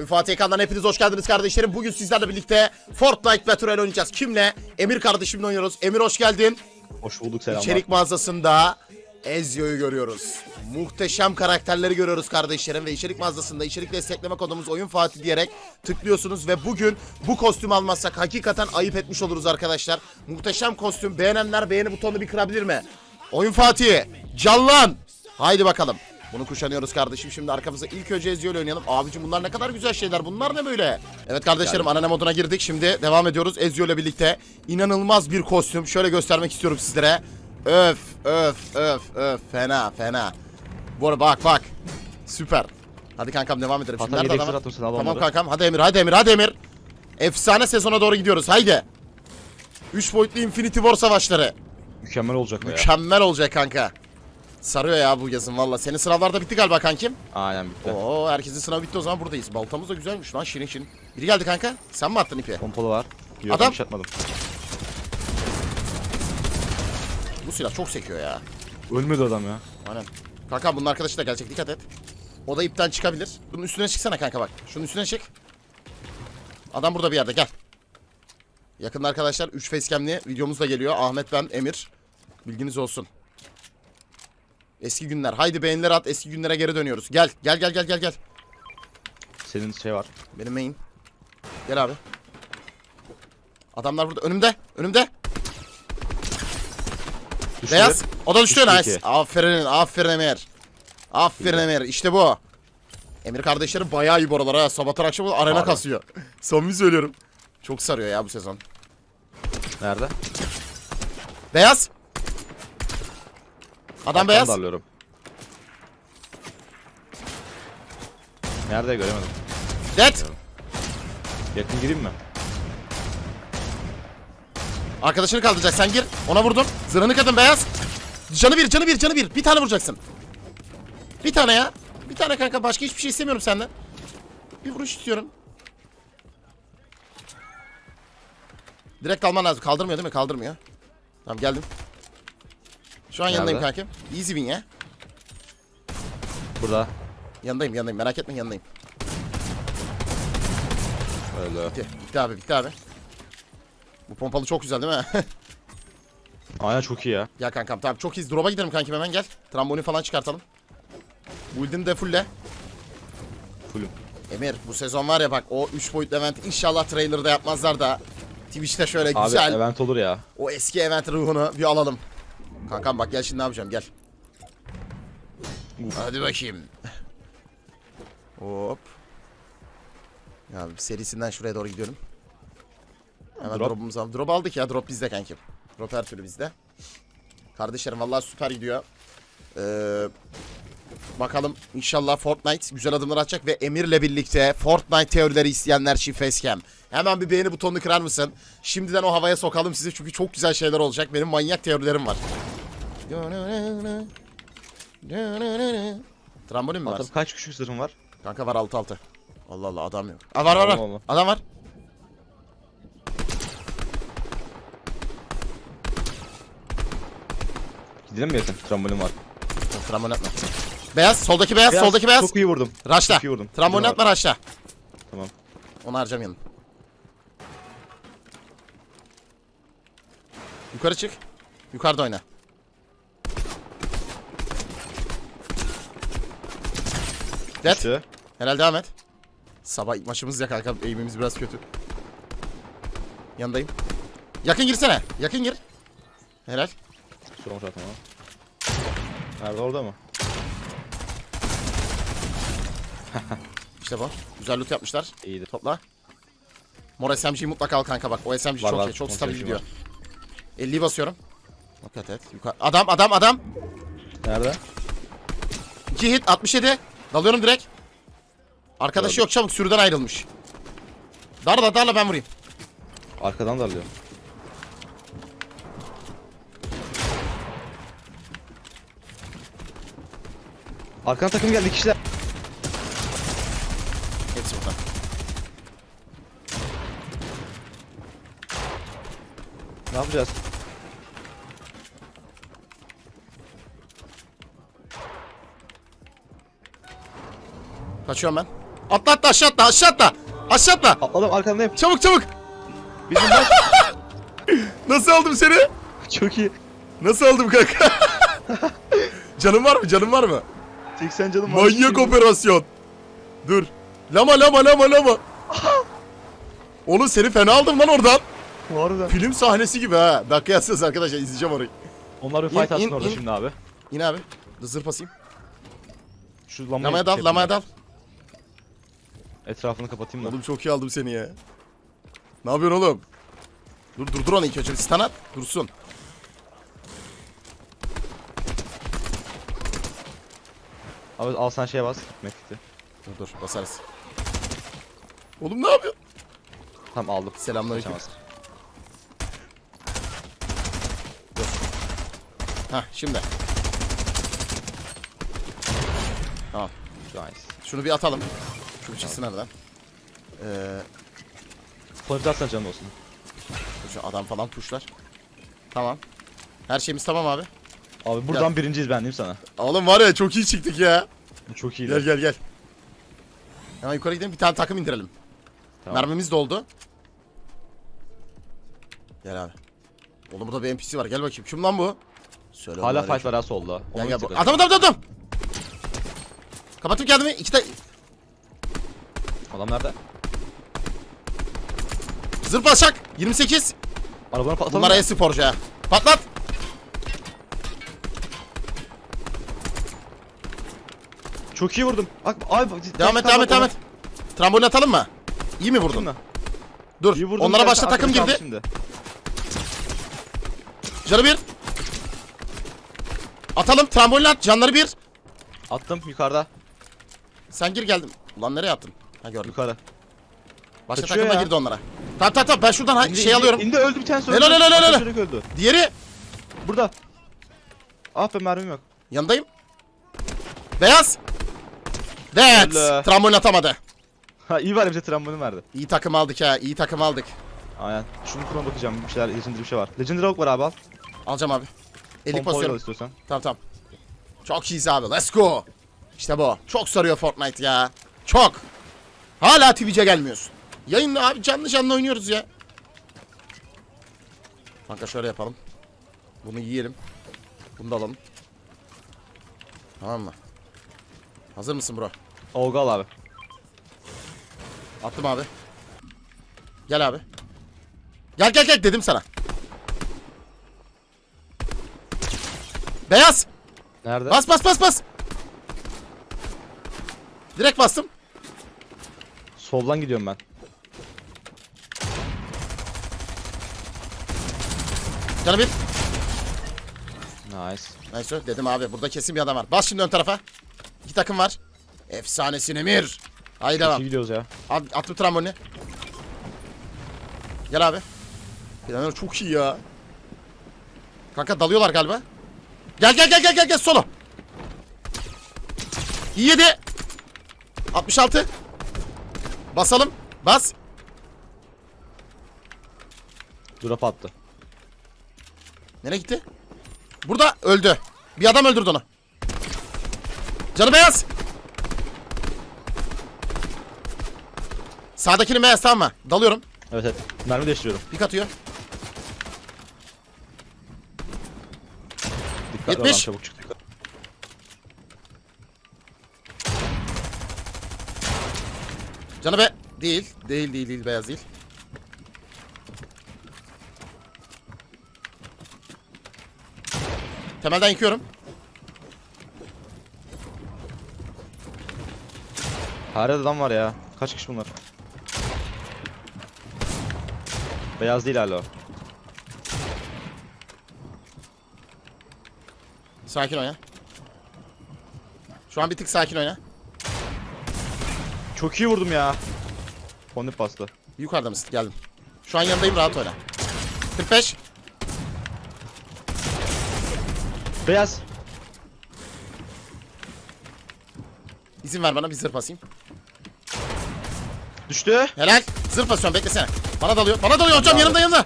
Oyun Fatih Ekran'dan hepiniz hoş geldiniz kardeşlerim. Bugün sizlerle birlikte Fortnite Battle Royale oynayacağız. Kimle? Emir kardeşimle oynuyoruz. Emir hoş geldin. Hoş bulduk selamlar. İçerik mağazasında Ezio'yu görüyoruz. Muhteşem karakterleri görüyoruz kardeşlerim ve içerik mağazasında içerik destekleme kodumuz Oyun Fatih diyerek tıklıyorsunuz ve bugün bu kostüm almazsak hakikaten ayıp etmiş oluruz arkadaşlar. Muhteşem kostüm. Beğenenler beğeni butonunu bir kırabilir mi? Oyun Fatih, canlan. Haydi bakalım. Bunu kuşanıyoruz kardeşim. Şimdi arkamızda ilk önce Ezio oynayalım. Abicim bunlar ne kadar güzel şeyler. Bunlar ne böyle? Evet kardeşlerim anane moduna girdik. Şimdi devam ediyoruz Ezio ile birlikte. İnanılmaz bir kostüm. Şöyle göstermek istiyorum sizlere. Öf öf öf öf. Fena fena. Bu arada bak bak. Süper. Hadi kankam devam edelim. Şimdi nerede adam? Tamam kankam. Hadi Emir hadi Emir hadi Emir. Efsane sezona doğru gidiyoruz. Haydi. 3 boyutlu Infinity War savaşları. Mükemmel olacak o ya. Mükemmel olacak kanka. Sarıyor ya bu yazın valla. Senin sınavlarda bitti galiba kankim. Aynen bitti. Oo herkesin sınavı bitti o zaman buradayız. Baltamız da güzelmiş lan şirin şirin. Biri geldi kanka. Sen mi attın ipi? Pompalı var. Yok, Adam- atmadım. Bu silah çok sekiyor ya. Ölmedi adam ya. Aynen. Kanka bunun arkadaşı da gelecek dikkat et. O da ipten çıkabilir. Bunun üstüne çıksana kanka bak. Şunun üstüne çık. Adam burada bir yerde gel. Yakında arkadaşlar 3 facecam'li videomuz da geliyor. Ahmet ben Emir. Bilginiz olsun. Eski günler. Haydi beğenileri at. Eski günlere geri dönüyoruz. Gel. Gel gel gel gel gel. Senin şey var. Benim main. Gel abi. Adamlar burada. Önümde. Önümde. Düştü. Beyaz. O da düştü. Düştü Nice. iki. Aferin. Aferin Emir. Aferin Emir. İşte bu. Emir kardeşlerim bayağı iyi bu aralar ha. Sabahtan akşama arena Harbi. kasıyor. Samimi söylüyorum. Çok sarıyor ya bu sezon. Nerede? Beyaz. Adam beyaz. darlıyorum. Nerede göremedim. Dead. Yakın gireyim mi? Arkadaşını kaldıracak. Sen gir. Ona vurdum. Zırhını kadın beyaz. Canı bir, canı bir, canı bir. Bir tane vuracaksın. Bir tane ya. Bir tane kanka. Başka hiçbir şey istemiyorum senden. Bir vuruş istiyorum. Direkt alman lazım. Kaldırmıyor değil mi? Kaldırmıyor. Tamam geldim. Şu an Nerede? yanındayım kankim. Easy win ya. Burada. Yanındayım yanındayım. Merak etme yanındayım. Öyle. Bitti. Bitti abi bitti abi. Bu pompalı çok güzel değil mi? Aynen çok iyi ya. Gel kankam tamam çok iyiyiz. Drop'a gidelim kankim hemen gel. Trambolin falan çıkartalım. Build'ini de fulle. Fullüm. Emir bu sezon var ya bak o 3 boyutlu event inşallah trailer'da yapmazlar da Twitch'te şöyle Abi güzel event olur ya. o eski event ruhunu bir alalım. Kankam bak gel şimdi ne yapacağım gel. Hadi bakayım. Hop. Ya serisinden şuraya doğru gidiyorum. Hemen Drop. drop'umuzu al. Drop aldık ya drop bizde kankim. Drop her türlü bizde. Kardeşlerim vallahi süper gidiyor. Ee, bakalım inşallah Fortnite güzel adımlar atacak ve Emir'le birlikte Fortnite teorileri isteyenler için facecam. Hemen bir beğeni butonunu kırar mısın? Şimdiden o havaya sokalım sizi çünkü çok güzel şeyler olacak. Benim manyak teorilerim var. Trambolin mi var? Adam kaç küçük zırhın var? Kanka var 6 6. Allah Allah adam yok. Aa, var var var. Allah Allah. Adam var. Gidelim mi yakın? Trambolin var. Yok, Trambolin atma. Beyaz soldaki beyaz, Beyaz, soldaki beyaz. Çok iyi vurdum. Raşla. Çok iyi vurdum. Trambolin Gidelim atma raşla. Tamam. Onu harcamayalım. Yukarı çık. Yukarıda oyna. Dead. Düştü. Helal devam et. Sabah ilk maçımız ya kanka. Eğimimiz biraz kötü. Yanındayım. Yakın girsene. Yakın gir. Helal. Son şart ama. Nerede orada mı? İşte bu. Güzel loot yapmışlar. İyiydi. Topla. Mor SMG'yi mutlaka al kanka bak. O SMG Var, çok var. iyi. Çok stabil gidiyor. var. 50'yi basıyorum. Dikkat et. Yukarı. Adam adam adam. Nerede? 2 hit 67. Dalıyorum direkt. Arkadaşı Gördüm. yok çabuk sürüden ayrılmış. Darla darla ben vurayım. Arkadan darlıyor. Arkadan takım geldi kişiler. Hepsi burada. Ne yapacağız? Kaçıyorum ben. Atla atla aşağı atla aşağı atla. Aşağı atla. Atladım arkandayım. Çabuk çabuk. Bizim. Nasıl aldım seni? Çok iyi. Nasıl aldım kanka? canın var mı canın var mı? 80 canım var. Manyak operasyon. Dur. Lama lama lama lama. Oğlum seni fena aldım lan oradan. Harbiden. Film sahnesi gibi ha. Dakika yazsanız arkadaşlar izleyeceğim orayı. Onlar bir İn, fight atsın in, orada in. şimdi abi. Yine abi. Basayım. Şu lamayı Lamaya dal lamaya dal. Etrafını kapatayım da. Oğlum çok iyi aldım seni ya. Ne yapıyorsun oğlum? Dur durdur onu ilk önce. Bir stun at. Dursun. Abi al sen şeye bas. Mekti. Dur dur basarız. Oğlum ne yapıyorsun? Tamam aldım. Selamünaleyküm. Kaçamaz. Hah şimdi. Tamam. Nice. Şunu bir atalım. Şu çıksın aradan. Ee, atsana canım olsun. şu adam falan puşlar. Tamam. Her şeyimiz tamam abi. Abi buradan birinciyiz ben diyeyim sana. Oğlum var ya çok iyi çıktık ya. Bu çok iyi. Gel gel gel. Hemen yukarı gidelim bir tane takım indirelim. Tamam. Mermimiz doldu. Gel abi. Oğlum burada bir NPC var gel bakayım. Kim lan bu? Söyle Hala bana fight var ha solda. Gel Onu gel. bu- bitirdim. Adam adam adam. Kapattım kendimi. İki de Adam nerede? zırh basacak. 28. Arabanı patlatalım. Bunlar e-sporcu ha. Patlat. Çok iyi vurdum. Bak abi Devam et devam et devam et. Trambolin atalım mı? İyi mi vurdun? Vurdun Dur. İyi vurdum. Onlara başta takım girdi. Şimdi. Canı bir. Atalım. Trambolin at. Canları bir. Attım yukarıda. Sen gir geldim. Ulan nereye attın? Ha gördüm. Yukarı. Başka Kaçıyor takımda ya. girdi onlara. Tamam tamam tamam ben şuradan ha- şey alıyorum. İndi öldü bir tanesi öldü. Helal, helal, helal, helal. Öldü. Diğeri Burada. Ah be mermim yok. yanındayım. Beyaz. Evet. Trambolin atamadı. Ha iyi var bize trambolin verdi. İyi takım aldık ha. iyi takım aldık. Aynen. Şunu kuruna bakacağım. Bir şeyler legendary bir şey var. Legendary ok var abi al. Alacağım abi. 50 Pompalı pozisyon. al istiyorsan. Tamam tamam. Çok iyiyiz abi. Let's go. İşte bu. Çok sarıyor Fortnite ya. Çok. Hala Twitch'e gelmiyorsun. Yayınla abi canlı canlı oynuyoruz ya. Kanka şöyle yapalım. Bunu yiyelim. Bunu da alalım. Tamam mı? Hazır mısın bro? Olga al abi. Attım abi. Gel abi. Gel gel gel dedim sana. Beyaz. Nerede? Bas bas bas bas. Direkt bastım. Soldan gidiyorum ben. Canı bir. Nice. Neyse dedim abi burada kesin bir adam var. Bas şimdi ön tarafa. İki takım var. Efsanesin Emir. Haydi devam. iyi gidiyoruz ya. At, at bu trambolini. Gel abi. Planör çok iyi ya. Kanka dalıyorlar galiba. Gel gel gel gel gel gel solo. İyi yedi. 66. Basalım. Bas. Drop attı. Nereye gitti? Burada öldü. Bir adam öldürdü onu. Canı beyaz. Sağdakini beyaz tamam mı? Dalıyorum. Evet evet. Mermi değiştiriyorum. Pik atıyor. Dikkatli 70. olan çabuk çık dikkat. Canı be... Değil. Değil değil değil beyaz değil. Temelden yıkıyorum. Her adam var ya. Kaç kişi bunlar? Beyaz değil hala o. Sakin oyna. Şu an bir tık sakin oyna. Çok iyi vurdum ya. Fondip bastı. Yukarıda mısın? Geldim. Şu an yanındayım rahat oyna. 45. Beyaz. İzin ver bana bir zırh basayım. Düştü. Helal. Zırh basıyorum beklesene. Bana dalıyor. Bana dalıyor hocam yanımda yanımda.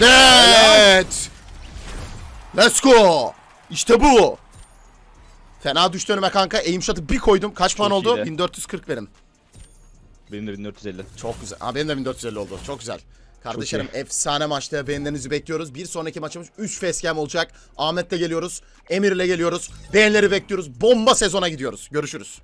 Evet. Let's go. İşte bu. Fena düştü önüme kanka. Aim shot'ı bir koydum. Kaç puan oldu? iyiydi. 1440 verin. Benim de 1450. Çok güzel. Aa, benim de 1450 oldu. Çok güzel. Kardeşlerim efsane maçta beğenilerinizi bekliyoruz. Bir sonraki maçımız 3 facecam olacak. Ahmet'le geliyoruz. Emir'le geliyoruz. Beğenileri bekliyoruz. Bomba sezona gidiyoruz. Görüşürüz.